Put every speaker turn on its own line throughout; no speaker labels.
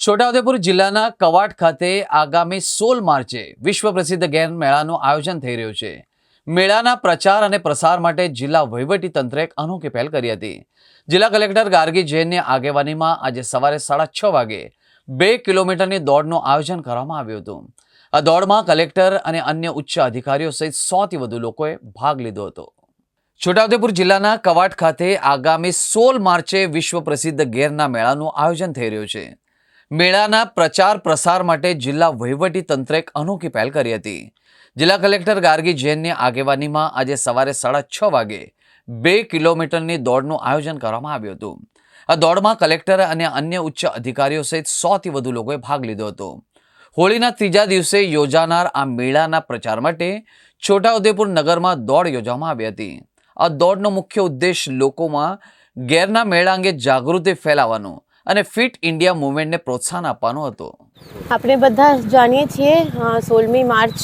છોટાઉદેપુર જિલ્લાના કવાટ ખાતે આગામી સોળ માર્ચે વિશ્વ પ્રસિદ્ધ ગેર મેળાનું આયોજન થઈ રહ્યું છે. મેળાના પ્રચાર અને પ્રસાર માટે જિલ્લા વહીવટી તંત્રે એક અનોખી પહેલ કરી હતી. જિલ્લા કલેક્ટર ગાર્ગી જૈનની આગેવાનીમાં આજે સવારે સાડા છ વાગે બે કિલોમીટરની દોડનું આયોજન કરવામાં આવ્યું હતું. આ દોડમાં કલેક્ટર અને અન્ય ઉચ્ચ અધિકારીઓ સહિત સોથી વધુ લોકોએ ભાગ લીધો હતો. છોટાઉદેપુર જિલ્લાના કવાટ ખાતે આગામી સોળ માર્ચે વિશ્વ પ્રસિદ્ધ ગેરના મેળાનું આયોજન થઈ રહ્યું છે. મેળાના પ્રચાર પ્રસાર માટે જિલ્લા વહીવટી તંત્રે એક અનોખી પહેલ કરી હતી. જિલ્લા કલેક્ટર ગાર્ગી જૈનની આગેવાનીમાં આજે સવારે સાડા છ વાગે બે કિલોમીટરની દોડનું આયોજન કરવામાં આવ્યું હતું. આ દોડમાં કલેક્ટર અને અન્ય ઉચ્ચ અધિકારીઓ સહિત સોથી વધુ લોકોએ ભાગ લીધો હતો. હોળીના ત્રીજા દિવસે યોજાનાર આ મેળાના પ્રચાર માટે છોટાઉદેપુર નગરમાં દોડ યોજવામાં આવી હતી. આ દોડનો મુખ્ય ઉદ્દેશ લોકોમાં ગેરના મેળા અંગે જાગૃતિ ફેલાવવાનો અને ફિટ ઇન્ડિયા મુવમેન્ટને પ્રોત્સાહન આપવાનો હતો.
આપણે બધા જાણીએ છીએ સોળમી માર્ચ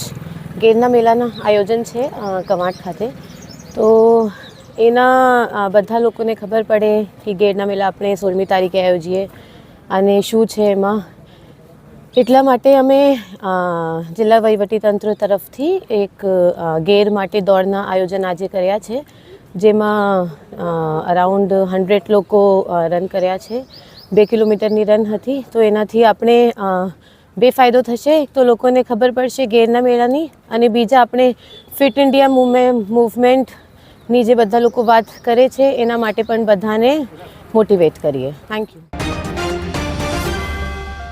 ગેરના મેળાના આયોજન છે કવાંટ ખાતે. તો એના બધા લોકોને ખબર પડે કે ગેરના મેળા આપણે સોળમી તારીખે આયોજીએ અને શું છે એમાં. એટલા માટે અમે જિલ્લા વહીવટીતંત્ર તરફથી એક ગેર માટે દોડના આયોજન આજે કર્યા છે, જેમાં અરાઉન્ડ હંડ્રેડ લોકો રન કર્યા છે. બે કિલોમીટરની રન હતી, તો એનાથી આપણે બે ફાયદો થશે. એક તો લોકોને ખબર પડશે ગેરના મેળાની અને બીજા આપણે ફિટ ઇન્ડિયા મૂવમે મૂવમેન્ટની જે બધા લોકો વાત કરે છે, એના માટે પણ બધાને મોટિવેટ કરીએ. Thank you